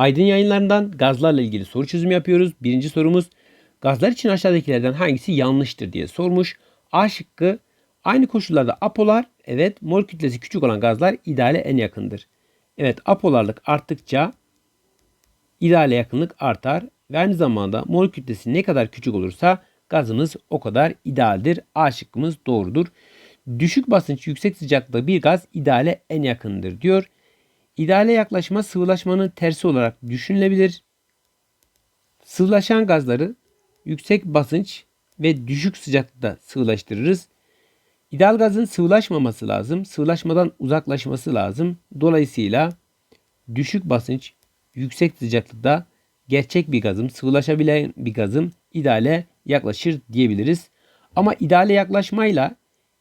Aydın yayınlarından gazlarla ilgili soru çözümü yapıyoruz. Birinci sorumuz gazlar için aşağıdakilerden hangisi yanlıştır diye sormuş. A şıkkı aynı koşullarda apolar evet mol kütlesi küçük olan gazlar ideale en yakındır. Evet apolarlık arttıkça ideale yakınlık artar ve aynı zamanda mol kütlesi ne kadar küçük olursa gazımız o kadar idealdir. A şıkkımız doğrudur. Düşük basınç yüksek sıcaklıkta bir gaz ideale en yakındır diyor. İdeale yaklaşma sıvılaşmanın tersi olarak düşünülebilir. Sıvılaşan gazları yüksek basınç ve düşük sıcaklıkta sıvılaştırırız. İdeal gazın sıvılaşmaması lazım. Sıvılaşmadan uzaklaşması lazım. Dolayısıyla düşük basınç, yüksek sıcaklıkta gerçek bir gazım, sıvılaşabilen bir gazım ideale yaklaşır diyebiliriz. Ama ideale yaklaşmayla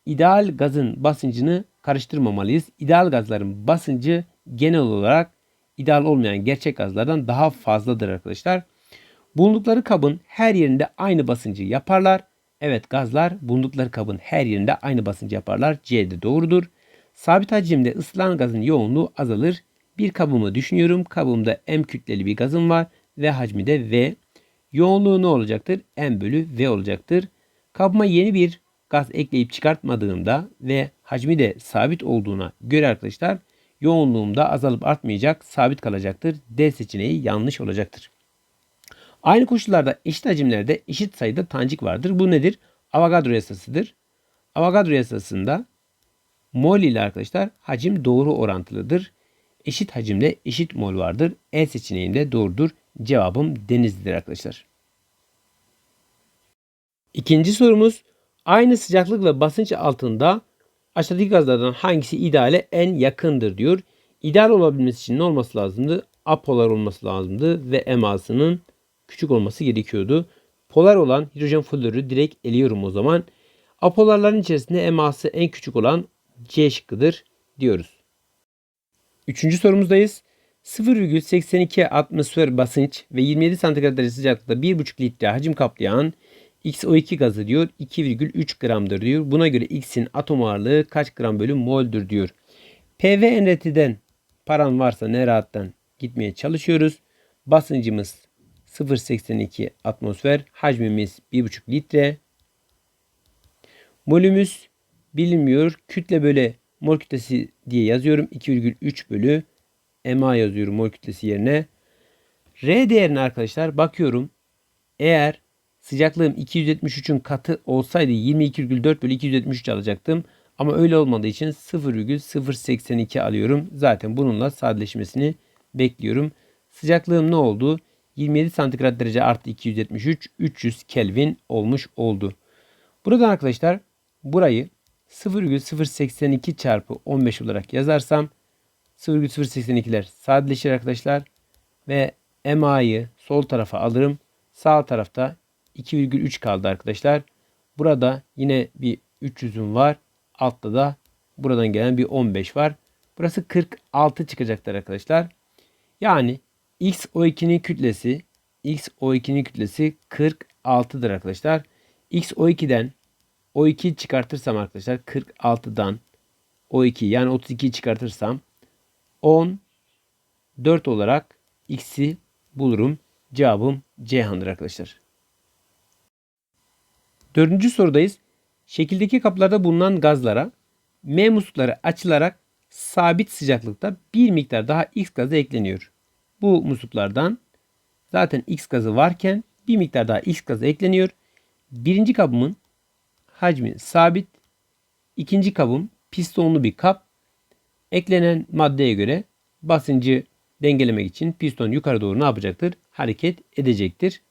ideal gazın basıncını karıştırmamalıyız. İdeal gazların basıncı genel olarak ideal olmayan gerçek gazlardan daha fazladır arkadaşlar. Bulundukları kabın her yerinde aynı basıncı yaparlar. Evet gazlar bulundukları kabın her yerinde aynı basıncı yaparlar. C de doğrudur. Sabit hacimde ısılan gazın yoğunluğu azalır. Bir kabımı düşünüyorum. Kabımda M kütleli bir gazım var ve hacmi de V. Yoğunluğu ne olacaktır? M bölü V olacaktır. Kabıma yeni bir gaz ekleyip çıkartmadığımda ve hacmi de sabit olduğuna göre arkadaşlar yoğunluğumda azalıp artmayacak, sabit kalacaktır. D seçeneği yanlış olacaktır. Aynı koşullarda eşit hacimlerde eşit sayıda tancik vardır. Bu nedir? Avogadro yasasıdır. Avogadro yasasında mol ile arkadaşlar hacim doğru orantılıdır. Eşit hacimde eşit mol vardır. E seçeneğinde doğrudur. Cevabım denizlidir arkadaşlar. İkinci sorumuz aynı sıcaklık ve basınç altında aşağıdaki gazlardan hangisi ideale en yakındır diyor. İdeal olabilmesi için ne olması lazımdı? Apolar olması lazımdı ve emasının küçük olması gerekiyordu. Polar olan hidrojen florü direkt eliyorum o zaman. Apolarların içerisinde eması en küçük olan C şıkkıdır diyoruz. Üçüncü sorumuzdayız. 0,82 atmosfer basınç ve 27 santigrat derece sıcaklıkta 1,5 litre hacim kaplayan XO2 gazı diyor 2,3 gramdır diyor. Buna göre X'in atom ağırlığı kaç gram bölü mol'dür diyor. PV NRT'den paran varsa ne rahattan gitmeye çalışıyoruz. Basıncımız 0.82 atmosfer. Hacmimiz 1.5 litre. Molümüz bilinmiyor. Kütle bölü mol kütlesi diye yazıyorum. 2,3 bölü MA yazıyorum mol kütlesi yerine. R değerine arkadaşlar bakıyorum. Eğer sıcaklığım 273'ün katı olsaydı 22,4 bölü 273 alacaktım. Ama öyle olmadığı için 0,082 alıyorum. Zaten bununla sadeleşmesini bekliyorum. Sıcaklığım ne oldu? 27 santigrat derece artı 273 300 Kelvin olmuş oldu. Buradan arkadaşlar burayı 0,082 çarpı 15 olarak yazarsam 0,082'ler sadeleşir arkadaşlar. Ve MA'yı sol tarafa alırım. Sağ tarafta 2,3 kaldı arkadaşlar. Burada yine bir 300'üm var. Altta da buradan gelen bir 15 var. Burası 46 çıkacaktır arkadaşlar. Yani X O2'nin kütlesi X O2'nin kütlesi 46'dır arkadaşlar. X O2'den O2 çıkartırsam arkadaşlar 46'dan O2 yani 32 çıkartırsam 10 4 olarak X'i bulurum. Cevabım Ceyhan'dır arkadaşlar. Dördüncü sorudayız. Şekildeki kaplarda bulunan gazlara M muslukları açılarak sabit sıcaklıkta bir miktar daha X gazı ekleniyor. Bu musluklardan zaten X gazı varken bir miktar daha X gazı ekleniyor. Birinci kabımın hacmi sabit. İkinci kabım pistonlu bir kap. Eklenen maddeye göre basıncı dengelemek için piston yukarı doğru ne yapacaktır? Hareket edecektir.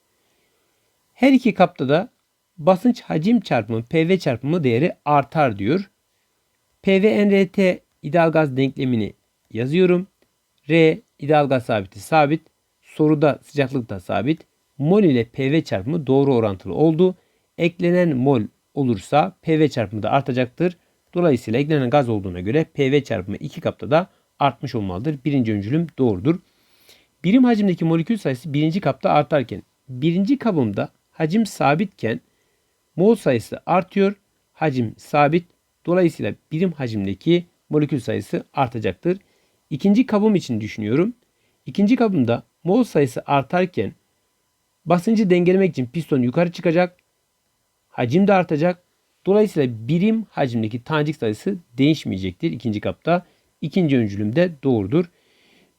Her iki kapta da basınç hacim çarpımı PV çarpımı değeri artar diyor. PV NRT ideal gaz denklemini yazıyorum. R ideal gaz sabiti sabit. Soruda sıcaklık da sabit. Mol ile PV çarpımı doğru orantılı oldu. Eklenen mol olursa PV çarpımı da artacaktır. Dolayısıyla eklenen gaz olduğuna göre PV çarpımı iki kapta da artmış olmalıdır. Birinci öncülüm doğrudur. Birim hacimdeki molekül sayısı birinci kapta artarken birinci kabımda hacim sabitken mol sayısı artıyor. Hacim sabit. Dolayısıyla birim hacimdeki molekül sayısı artacaktır. İkinci kabım için düşünüyorum. İkinci kabımda mol sayısı artarken basıncı dengelemek için piston yukarı çıkacak. Hacim de artacak. Dolayısıyla birim hacimdeki tanecik sayısı değişmeyecektir ikinci kapta. İkinci öncülümde doğrudur.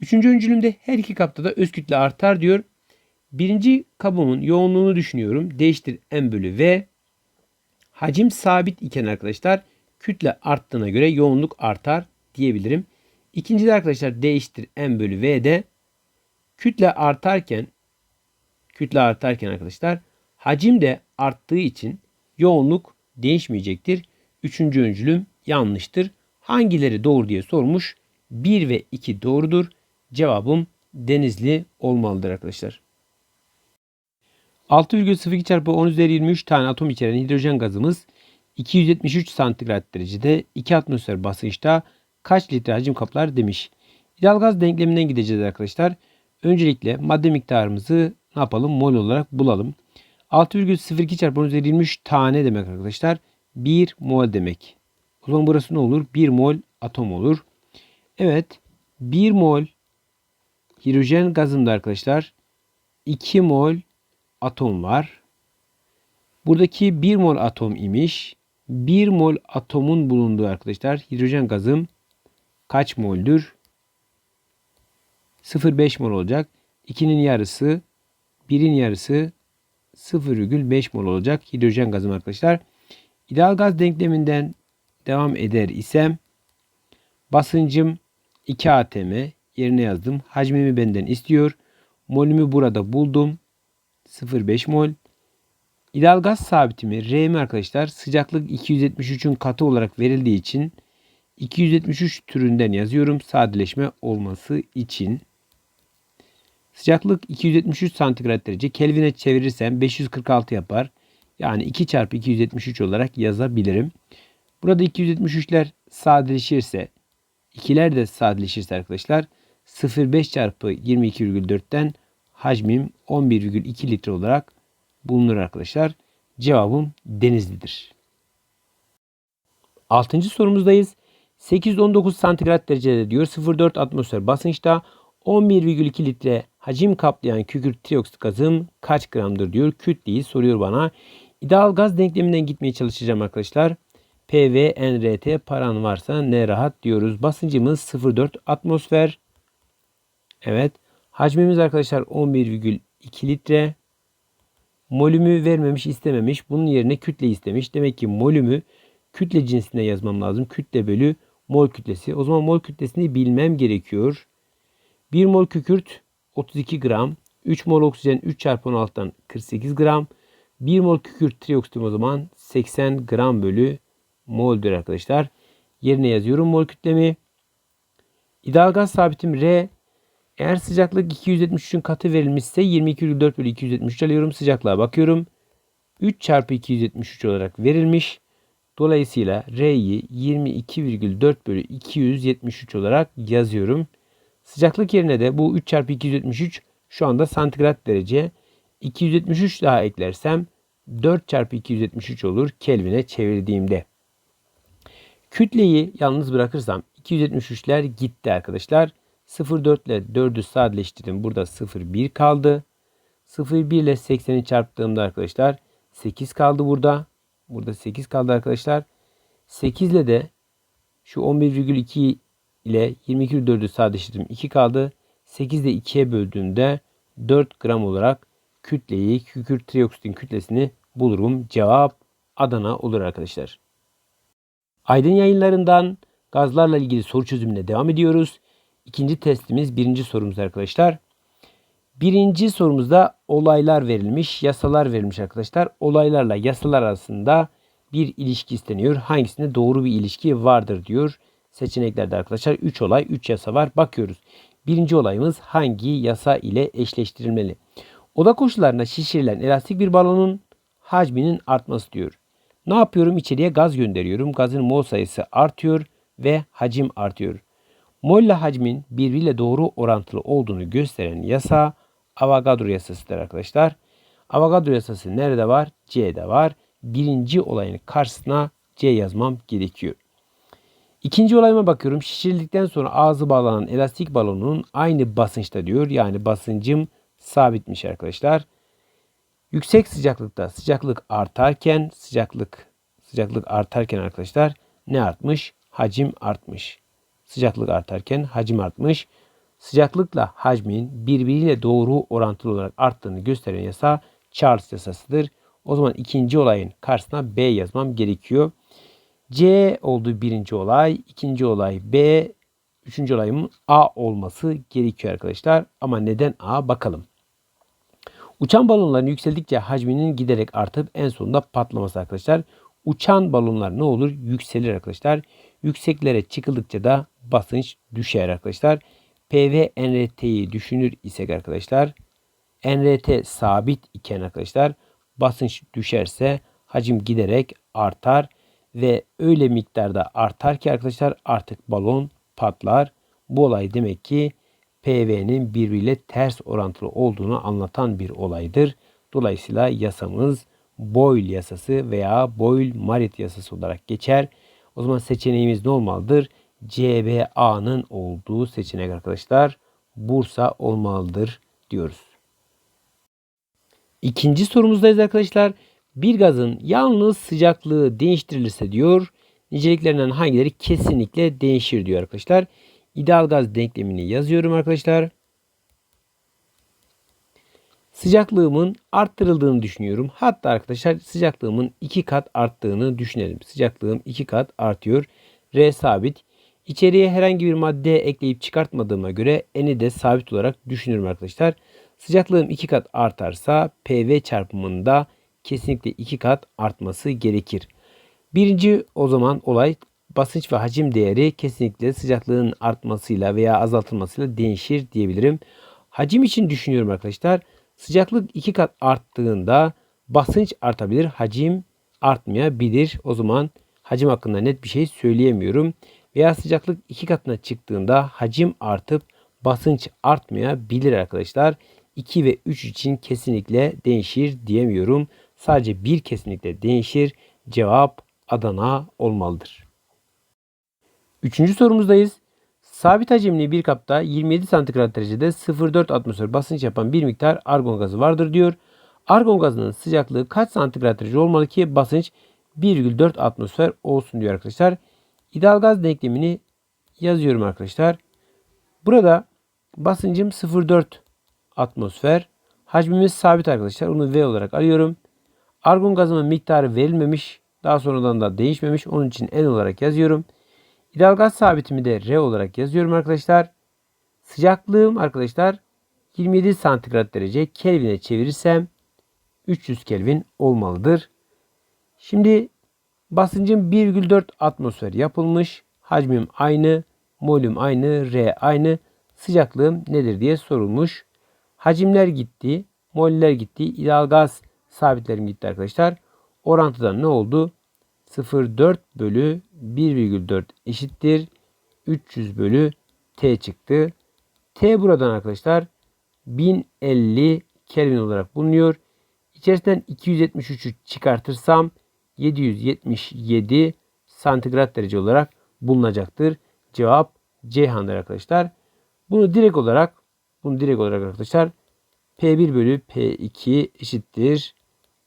Üçüncü öncülümde her iki kapta da öz kütle artar diyor. Birinci kabımın yoğunluğunu düşünüyorum. Değiştir m bölü v. Hacim sabit iken arkadaşlar kütle arttığına göre yoğunluk artar diyebilirim. İkincide arkadaşlar değiştir m bölü v'de kütle artarken kütle artarken arkadaşlar hacim de arttığı için yoğunluk değişmeyecektir. Üçüncü öncülüm yanlıştır. Hangileri doğru diye sormuş. 1 ve 2 doğrudur. Cevabım denizli olmalıdır arkadaşlar. 6,02 çarpı 10 üzeri 23 tane atom içeren hidrojen gazımız 273 santigrat derecede 2 atmosfer basınçta kaç litre hacim kaplar demiş. İdeal gaz denkleminden gideceğiz arkadaşlar. Öncelikle madde miktarımızı ne yapalım? Mol olarak bulalım. 6,02 çarpı 10 üzeri 23 tane demek arkadaşlar. 1 mol demek. O zaman burası ne olur? 1 mol atom olur. Evet. 1 mol hidrojen gazında arkadaşlar 2 mol atom var. Buradaki 1 mol atom imiş. 1 mol atomun bulunduğu arkadaşlar hidrojen gazım kaç moldür? 0,5 mol olacak. 2'nin yarısı 1'in yarısı 0,5 mol olacak hidrojen gazım arkadaşlar. İdeal gaz denkleminden devam eder isem basıncım 2 atm yerine yazdım. Hacmimi benden istiyor. Molümü burada buldum. 0,5 mol. İdeal gaz sabitimi R'mi arkadaşlar sıcaklık 273'ün katı olarak verildiği için 273 türünden yazıyorum sadeleşme olması için. Sıcaklık 273 santigrat derece. Kelvin'e çevirirsem 546 yapar. Yani 2 çarpı 273 olarak yazabilirim. Burada 273'ler sadeleşirse, ikiler de sadeleşirse arkadaşlar 0,5 çarpı 22,4'ten hacmim 11,2 litre olarak bulunur arkadaşlar. Cevabım Denizli'dir. Altıncı sorumuzdayız. 819 santigrat derecede diyor 0,4 atmosfer basınçta 11,2 litre hacim kaplayan kükürt trioksit gazım kaç gramdır diyor. Kütleyi soruyor bana. İdeal gaz denkleminden gitmeye çalışacağım arkadaşlar. PV, NRT paran varsa ne rahat diyoruz. Basıncımız 0,4 atmosfer. Evet. Hacmimiz arkadaşlar 11,2 litre. Molümü vermemiş istememiş. Bunun yerine kütle istemiş. Demek ki molümü kütle cinsine yazmam lazım. Kütle bölü mol kütlesi. O zaman mol kütlesini bilmem gerekiyor. 1 mol kükürt 32 gram. 3 mol oksijen 3 çarpı 16'dan 48 gram. 1 mol kükürt trioksitim o zaman 80 gram bölü mol'dür arkadaşlar. Yerine yazıyorum mol kütlemi. İdeal gaz sabitim R. Eğer sıcaklık 273'ün katı verilmişse 22,4 bölü 273 alıyorum. Sıcaklığa bakıyorum. 3 çarpı 273 olarak verilmiş. Dolayısıyla R'yi 22,4 bölü 273 olarak yazıyorum. Sıcaklık yerine de bu 3 çarpı 273 şu anda santigrat derece. 273 daha eklersem 4 çarpı 273 olur Kelvin'e çevirdiğimde. Kütleyi yalnız bırakırsam 273'ler gitti arkadaşlar. 0,4 ile 4'ü sadeleştirdim. Burada 0,1 kaldı. 0,1 ile 80'i çarptığımda arkadaşlar 8 kaldı burada. Burada 8 kaldı arkadaşlar. 8 ile de şu 11,2 ile 22,4'ü sadeleştirdim. 2 kaldı. 8 ile 2'ye böldüğümde 4 gram olarak kütleyi, kükürt trioksitin kütlesini bulurum. Cevap Adana olur arkadaşlar. Aydın yayınlarından gazlarla ilgili soru çözümüne devam ediyoruz. İkinci testimiz birinci sorumuz arkadaşlar. Birinci sorumuzda olaylar verilmiş, yasalar verilmiş arkadaşlar. Olaylarla yasalar arasında bir ilişki isteniyor. Hangisinde doğru bir ilişki vardır diyor. Seçeneklerde arkadaşlar 3 olay, 3 yasa var. Bakıyoruz. Birinci olayımız hangi yasa ile eşleştirilmeli? Oda koşullarında şişirilen elastik bir balonun hacminin artması diyor. Ne yapıyorum? İçeriye gaz gönderiyorum. Gazın mol sayısı artıyor ve hacim artıyor. Mol ile hacmin birbiriyle doğru orantılı olduğunu gösteren yasa Avogadro yasasıdır arkadaşlar. Avogadro yasası nerede var? C'de var. Birinci olayın karşısına C yazmam gerekiyor. İkinci olayıma bakıyorum. Şişirildikten sonra ağzı bağlanan elastik balonun aynı basınçta diyor. Yani basıncım sabitmiş arkadaşlar. Yüksek sıcaklıkta sıcaklık artarken sıcaklık sıcaklık artarken arkadaşlar ne artmış? Hacim artmış. Sıcaklık artarken hacim artmış. Sıcaklıkla hacmin birbiriyle doğru orantılı olarak arttığını gösteren yasa Charles yasasıdır. O zaman ikinci olayın karşısına B yazmam gerekiyor. C oldu birinci olay. ikinci olay B. Üçüncü olayımın A olması gerekiyor arkadaşlar. Ama neden A bakalım. Uçan balonların yükseldikçe hacminin giderek artıp en sonunda patlaması arkadaşlar. Uçan balonlar ne olur? Yükselir arkadaşlar. Yükseklere çıkıldıkça da basınç düşer arkadaşlar. PV NRT'yi düşünür isek arkadaşlar. NRT sabit iken arkadaşlar basınç düşerse hacim giderek artar ve öyle miktarda artar ki arkadaşlar artık balon patlar. Bu olay demek ki PV'nin birbiriyle ters orantılı olduğunu anlatan bir olaydır. Dolayısıyla yasamız Boyle yasası veya Boyle-Marit yasası olarak geçer. O zaman seçeneğimiz ne olmalıdır? CBA'nın olduğu seçenek arkadaşlar Bursa olmalıdır diyoruz. İkinci sorumuzdayız arkadaşlar. Bir gazın yalnız sıcaklığı değiştirilirse diyor niceliklerinden hangileri kesinlikle değişir diyor arkadaşlar. İdeal gaz denklemini yazıyorum arkadaşlar. Sıcaklığımın arttırıldığını düşünüyorum. Hatta arkadaşlar sıcaklığımın 2 kat arttığını düşünelim. Sıcaklığım 2 kat artıyor. R sabit. İçeriye herhangi bir madde ekleyip çıkartmadığıma göre N'i de sabit olarak düşünürüm arkadaşlar. Sıcaklığım 2 kat artarsa PV çarpımında kesinlikle 2 kat artması gerekir. Birinci o zaman olay basınç ve hacim değeri kesinlikle sıcaklığın artmasıyla veya azaltılmasıyla değişir diyebilirim. Hacim için düşünüyorum arkadaşlar. Sıcaklık 2 kat arttığında basınç artabilir, hacim artmayabilir. O zaman hacim hakkında net bir şey söyleyemiyorum. Veya sıcaklık 2 katına çıktığında hacim artıp basınç artmayabilir arkadaşlar. 2 ve 3 için kesinlikle değişir diyemiyorum. Sadece bir kesinlikle değişir. Cevap Adana olmalıdır. Üçüncü sorumuzdayız. Sabit hacimli bir kapta 27 santigrat derecede 0,4 atmosfer basınç yapan bir miktar argon gazı vardır diyor. Argon gazının sıcaklığı kaç santigrat derece olmalı ki basınç 1,4 atmosfer olsun diyor arkadaşlar. İdeal gaz denklemini yazıyorum arkadaşlar. Burada basıncım 0,4 atmosfer. Hacmimiz sabit arkadaşlar. Onu V olarak alıyorum. Argon gazının miktarı verilmemiş. Daha sonradan da değişmemiş. Onun için N olarak yazıyorum. İdeal gaz sabitimi de R olarak yazıyorum arkadaşlar. Sıcaklığım arkadaşlar 27 santigrat derece Kelvin'e çevirirsem 300 Kelvin olmalıdır. Şimdi basıncım 1,4 atmosfer yapılmış. Hacmim aynı. Molüm aynı. R aynı. Sıcaklığım nedir diye sorulmuş. Hacimler gitti. Moller gitti. İdeal gaz sabitlerim gitti arkadaşlar. Orantıdan ne oldu? 0,4 bölü 1,4 eşittir. 300 bölü T çıktı. T buradan arkadaşlar 1050 Kelvin olarak bulunuyor. İçerisinden 273'ü çıkartırsam 777 santigrat derece olarak bulunacaktır. Cevap Ceyhan'dır arkadaşlar. Bunu direkt olarak bunu direkt olarak arkadaşlar P1 bölü P2 eşittir.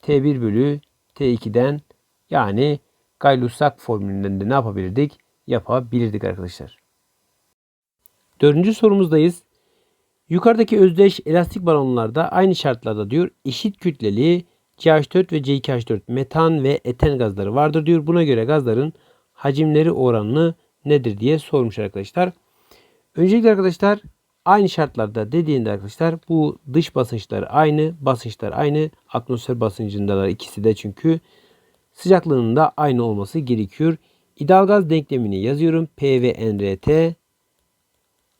T1 bölü T2'den yani Gay-Lussac formülünden de ne yapabilirdik? Yapabilirdik arkadaşlar. Dördüncü sorumuzdayız. Yukarıdaki özdeş elastik balonlarda aynı şartlarda diyor eşit kütleli CH4 ve C2H4 metan ve eten gazları vardır diyor. Buna göre gazların hacimleri oranını nedir diye sormuş arkadaşlar. Öncelikle arkadaşlar aynı şartlarda dediğinde arkadaşlar bu dış basınçlar aynı, basınçlar aynı. Atmosfer basıncındalar ikisi de çünkü sıcaklığının da aynı olması gerekiyor. İdeal gaz denklemini yazıyorum. P ve NRT.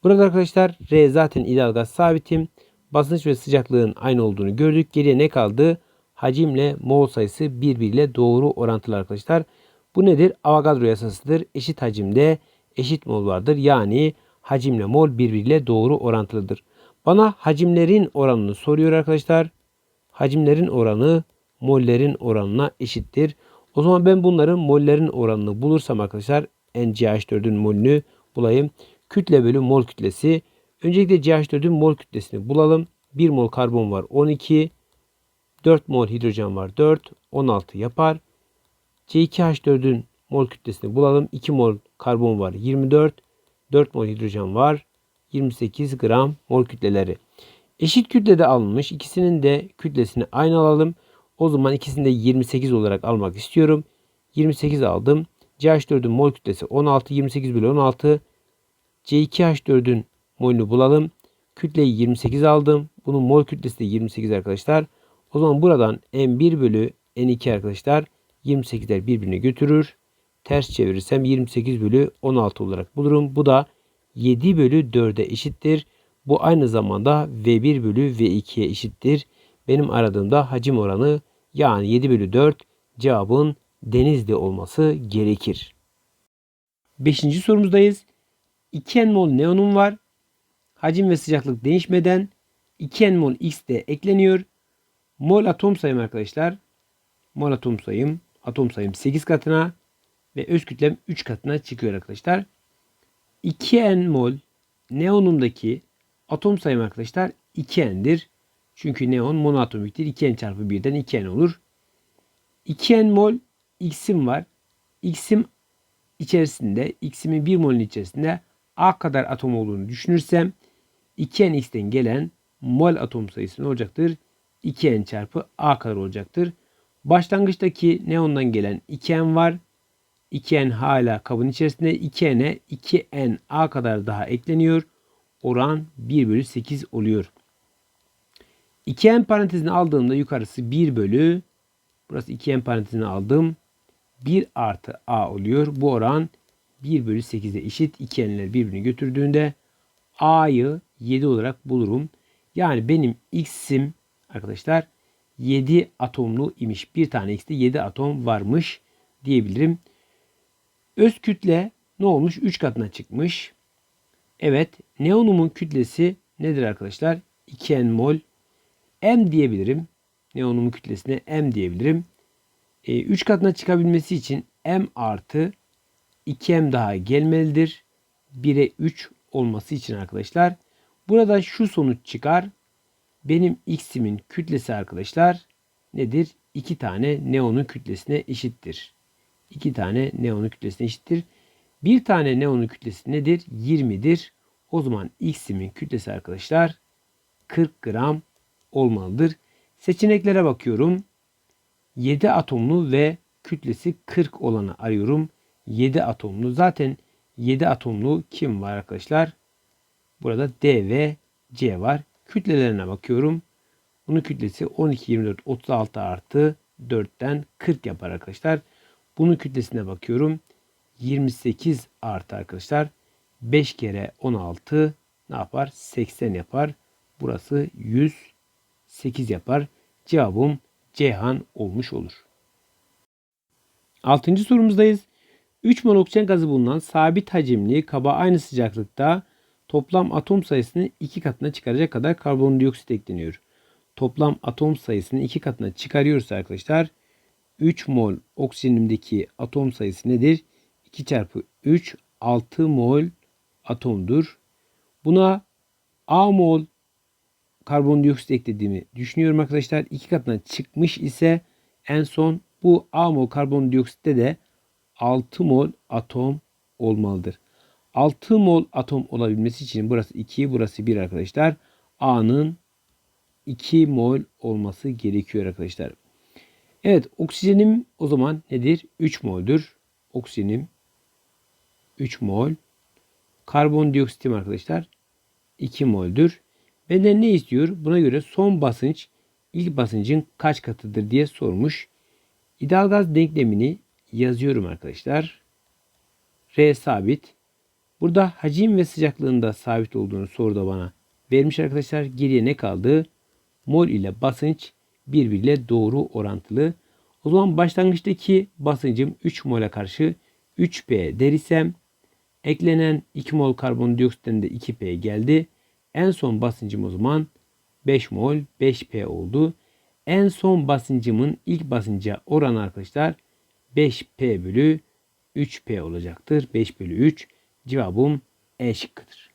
Burada arkadaşlar R zaten ideal gaz sabitim. Basınç ve sıcaklığın aynı olduğunu gördük. Geriye ne kaldı? Hacimle mol sayısı birbiriyle doğru orantılı arkadaşlar. Bu nedir? Avogadro yasasıdır. Eşit hacimde eşit mol vardır. Yani hacimle mol birbiriyle doğru orantılıdır. Bana hacimlerin oranını soruyor arkadaşlar. Hacimlerin oranı mollerin oranına eşittir. O zaman ben bunların mollerin oranını bulursam arkadaşlar NCH4'ün molünü bulayım. Kütle bölü mol kütlesi. Öncelikle CH4'ün mol kütlesini bulalım. 1 mol karbon var 12. 4 mol hidrojen var 4. 16 yapar. C2H4'ün mol kütlesini bulalım. 2 mol karbon var 24. 4 mol hidrojen var. 28 gram mol kütleleri. Eşit kütlede alınmış. İkisinin de kütlesini aynı alalım. O zaman ikisini de 28 olarak almak istiyorum. 28 aldım. CH4'ün mol kütlesi 16. 28 bölü 16. C2H4'ün molünü bulalım. Kütleyi 28 aldım. Bunun mol kütlesi de 28 arkadaşlar. O zaman buradan M1 bölü N2 arkadaşlar 28'ler birbirini götürür. Ters çevirirsem 28 bölü 16 olarak bulurum. Bu da 7 bölü 4'e eşittir. Bu aynı zamanda V1 bölü V2'ye eşittir. Benim aradığımda hacim oranı yani 7 bölü 4 cevabın denizli olması gerekir. Beşinci sorumuzdayız. 2 mol neonum var. Hacim ve sıcaklık değişmeden 2 mol X de ekleniyor. Mol atom sayım arkadaşlar. Mol atom sayım, atom sayım 8 katına ve öz kütlem 3 katına çıkıyor arkadaşlar. 2N mol neonumdaki atom sayım arkadaşlar 2N'dir. Çünkü neon monoatomiktir. 2N çarpı 1'den 2N olur. 2N mol X'im var. X'im içerisinde, X'imin 1 molün içerisinde A kadar atom olduğunu düşünürsem 2N X'ten gelen mol atom sayısı ne olacaktır? 2N çarpı A kadar olacaktır. Başlangıçtaki neondan gelen 2N var. 2N hala kabın içerisinde. 2N'e 2N A kadar daha ekleniyor. Oran 1 bölü 8 oluyor. 2N parantezini aldığımda yukarısı 1 bölü burası 2N parantezini aldım. 1 artı A oluyor. Bu oran 1 bölü 8'e eşit. 2N'ler birbirini götürdüğünde A'yı 7 olarak bulurum. Yani benim X'im arkadaşlar 7 atomlu imiş. Bir tane X'te 7 atom varmış diyebilirim. Öz kütle ne olmuş? 3 katına çıkmış. Evet. Neonumun kütlesi nedir arkadaşlar? 2N mol. M diyebilirim. Neonumun kütlesine M diyebilirim. 3 e, katına çıkabilmesi için M artı 2M daha gelmelidir. 1'e 3 olması için arkadaşlar. Burada şu sonuç çıkar. Benim X'imin kütlesi arkadaşlar nedir? 2 tane neonun kütlesine eşittir. 2 tane neonun kütlesine eşittir. Bir tane neonun kütlesi nedir? 20'dir. O zaman X'imin kütlesi arkadaşlar 40 gram olmalıdır. Seçeneklere bakıyorum. 7 atomlu ve kütlesi 40 olanı arıyorum. 7 atomlu. Zaten 7 atomlu kim var arkadaşlar? Burada D ve C var. Kütlelerine bakıyorum. Bunun kütlesi 12, 24, 36 artı 4'ten 40 yapar arkadaşlar. Bunun kütlesine bakıyorum. 28 artı arkadaşlar. 5 kere 16 ne yapar? 80 yapar. Burası 108 yapar. Cevabım Ceyhan olmuş olur. Altıncı sorumuzdayız. 3 mol oksijen gazı bulunan sabit hacimli kaba aynı sıcaklıkta toplam atom sayısını 2 katına çıkaracak kadar karbondioksit ekleniyor. Toplam atom sayısını 2 katına çıkarıyorsa arkadaşlar 3 mol oksijenimdeki atom sayısı nedir? 2 çarpı 3 6 mol atomdur. Buna A mol karbondioksit eklediğimi düşünüyorum arkadaşlar. 2 katına çıkmış ise en son bu A mol karbondioksitte de 6 mol atom olmalıdır. 6 mol atom olabilmesi için burası 2, burası 1 arkadaşlar. A'nın 2 mol olması gerekiyor arkadaşlar. Evet oksijenim o zaman nedir? 3 mol'dür. Oksijenim 3 mol. Karbondioksitim arkadaşlar 2 mol'dür. Benden ne istiyor? Buna göre son basınç ilk basıncın kaç katıdır diye sormuş. İdeal gaz denklemini yazıyorum arkadaşlar. R sabit. Burada hacim ve sıcaklığında sabit olduğunu soruda bana vermiş arkadaşlar. Geriye ne kaldı? Mol ile basınç birbiriyle doğru orantılı. O zaman başlangıçtaki basıncım 3 mola karşı 3P dersem eklenen 2 mol karbondioksitten de 2P geldi. En son basıncım o zaman 5 mol 5P oldu. En son basıncımın ilk basınca oranı arkadaşlar 5P bölü 3P olacaktır. 5 bölü 3. Cevabım E şıkkıdır.